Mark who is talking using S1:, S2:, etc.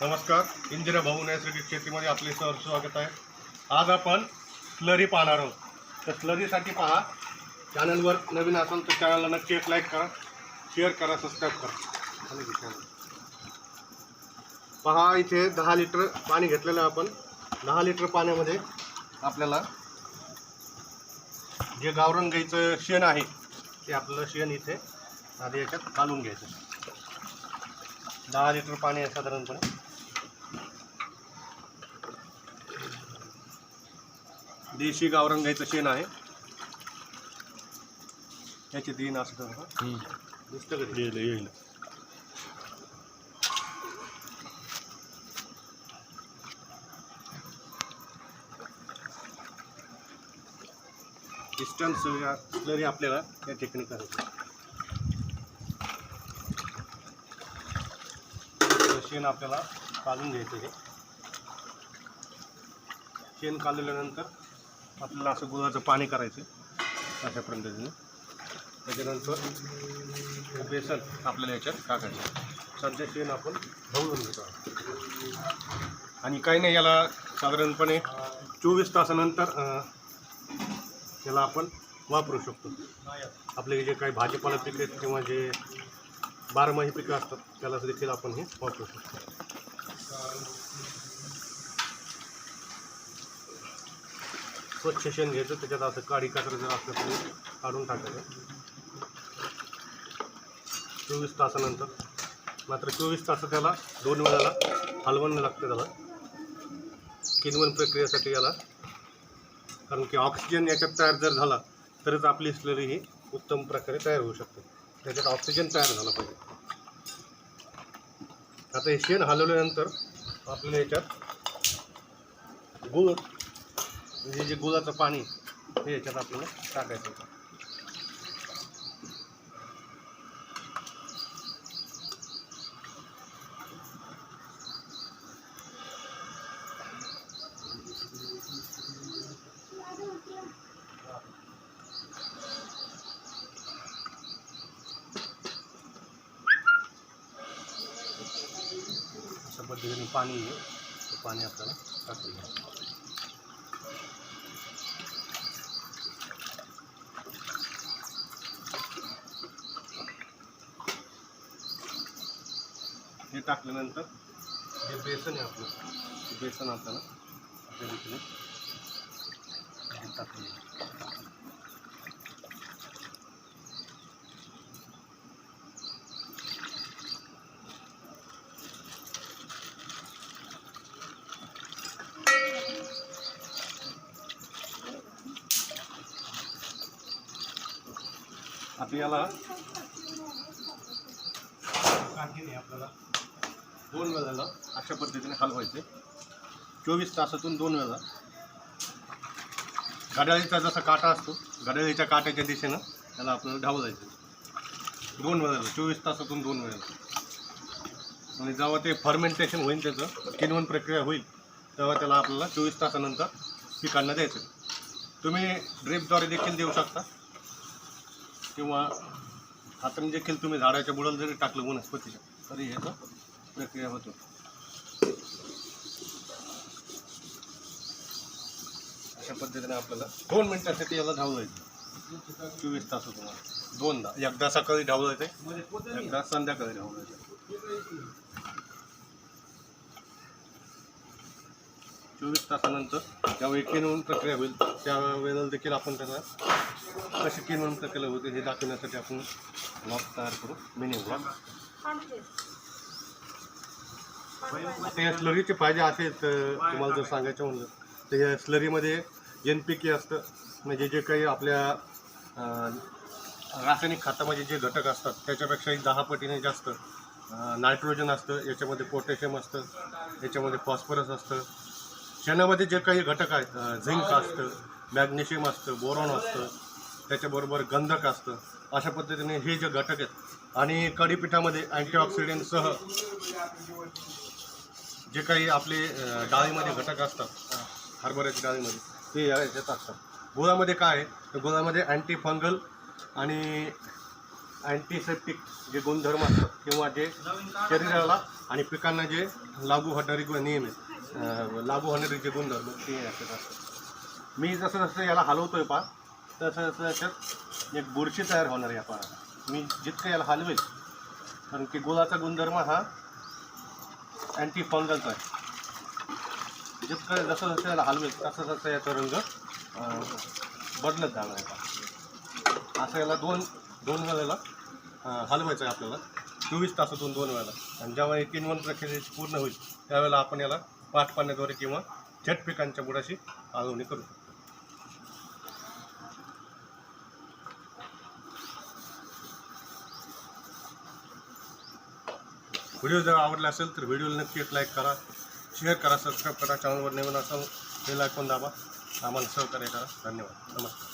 S1: नमस्कार इंदिरा भाऊ नैसर्गिक शेतीमध्ये आपले सर स्वागत आहे. आज आपण स्लरी पाहणार आहोत. तर स्लरीसाठी पहा चॅनलवर नवीन असाल तर चॅनलला नक्की एक लाईक करा शेअर करा सबस्क्राईब करा. पहा इथे दहा लिटर पाणी घेतलेलं आहे आपण. दहा लिटर पाण्यामध्ये आपल्याला जे गावरण गाईचं शेण आहे ते आपलं शेण इथे आधी याच्यात घालून घ्यायचं. दहा लिटर पाणी आहे साधारणपणे. देशी गावरण गाईचं शेण आहे. याची तीन असं का दिसतं येईल येईल. डिस्टन्स स्लरी आपल्याला या ठिकाणी करायचं शेण आपल्याला काढून घ्यायचं हे शेण काढल्यानंतर आपल्याला असं गुळाचं पाणी करायचं अशा पद्धतीने त्याच्यानंतर बेसन आपल्याला याच्यात टाकायचं. सध्या शेण आपण ढवळून घेतो. आणि काही नाही याला साधारणपणे चोवीस तासानंतर याला आपण वापरू शकतो. आपले जे काही भाजीपाला पिके आहेत किंवा जे बारमाही पिकं असतात त्याला देखील आपण हे वापरू शकतो. स्वच्छ शेण घ्यायचं त्याच्यात असं काडी कातर जर असलं तरी काढून टाकायचं. चोवीस तासानंतर. मात्र चोवीस तास त्याला दोन वेळाला हलवणं लागतं त्याला. किनवण प्रक्रियेसाठी याला. कारण की ऑक्सिजन याच्यात तयार जर झाला तरच आपली स्लरी ही उत्तम प्रकारे तयार होऊ शकते. त्याच्यात ऑक्सिजन तयार झाला पाहिजे. आता हे शेण हलवल्यानंतर आपल्याला याच्यात गुळ म्हणजे जे गुळाचं पाणी हे याच्यात आपल्याला टाकायचं होतं अशा पद्धतीने पाणी आहे ते पाणी आपल्याला टाकून घ्यायचं टाकल्यानंतर जे बेसन आहे आपलं. बेसन आपल्याला आपल्या रीतीने घ्यायचं. आता याला आपल्याला. दोन वेळेला अशा पद्धतीने हलवायचे चोवीस तासातून दोन वेळा घड्याळीचा जसा काटा असतो घड्याळीच्या काट्याच्या दिशेनं त्याला आपल्याला ढावलायचं दोन वेळेला चोवीस तासातून दोन वेळेला. आणि जेव्हा ते फर्मेंटेशन होईल त्याचं किनवण प्रक्रिया होईल तेव्हा त्याला आपल्याला चोवीस तासानंतर पिकांना द्यायचं. तुम्ही ड्रिपद्वारे देखील देऊ शकता. किंवा हाताने देखील तुम्ही झाडाच्या बुडाला जरी टाकलं वनस्पतीच्या तरी ह्याचं प्रक्रिया होतो. अशा पद्धतीने आपल्याला दोन मिनिटासाठी याला धावलायचं चोवीस तास तुम्हाला दोनदा. एकदा सकाळी धावलं येते एकदा संध्याकाळी धावलायचं चोवीस तासानंतर ज्यावेळी किनवून प्रक्रिया होईल त्यावेळेला देखील आपण त्याला कशी किनवून प्रक्रिया होते हे दाखवण्यासाठी आपण ब्लॉग तयार करू. मिनी ब्लॉग ते स्लरीचे पाहिजे असेल तर तुम्हाला जर सांगायचं म्हणलं तर या स्लरीमध्ये एन पी के असतं. म्हणजे जे काही आपल्या रासायनिक खतामध्ये जे घटक असतात त्याच्यापेक्षाही दहा पटीने जास्त नायट्रोजन असतं. याच्यामध्ये पोटॅशियम असतं. याच्यामध्ये फॉस्फरस असतं. शेणामध्ये जे काही घटक आहेत झिंक असतं मॅग्नेशियम असतं बोरॉन असतं त्याच्याबरोबर गंधक असतं. अशा पद्धतीने हे जे घटक आहेत आणि कढीपिठामध्ये अँटीऑक्सिडेंटसह जे काही आपले डाळीमध्ये घटक असतात हरभऱ्याच्या डाळीमध्ये ते या याच्यात असतात. गुळामध्ये काय आहे? तर गुळामध्ये अँटी फंगल आणि अँटीसेप्टिक जे गुणधर्म असतात किंवा जे शरीराला आणि पिकांना जे लागू होणारी नियम आहेत लागू होणारे जे गुणधर्म ते याच्यात असतात. मी जसं जसं याला हलवतोय पा तसं तसं याच्यात एक बुरशी तयार होणार या पानाला मी जितकं याला हलवेल कारण की गुळाचा गुणधर्म हा अँटी फंगलचा आहे जितकं जसं जसं याला हलवेल तसं तसं याचा रंग बदलत जाणार आहे. असं याला दोन दोन वेळेला हलवायचं आहे आपल्याला. चोवीस तासातून दोन वेळेला. आणि जेव्हा तीन वन प्रक्रिया पूर्ण होईल त्यावेळेला आपण याला पाठ पाण्याद्वारे किंवा थेट पिकांच्या बुडाशी आळवणी करू व्हिडिओ जर आवडला असेल तर व्हिडिओला नक्की एक लाईक करा. शेअर करा सबस्क्राईब करा. चॅनलवर नवीन असाल बेल आयकॉन दाबा. आम्हाला सहकार्य करा. धन्यवाद. नमस्कार.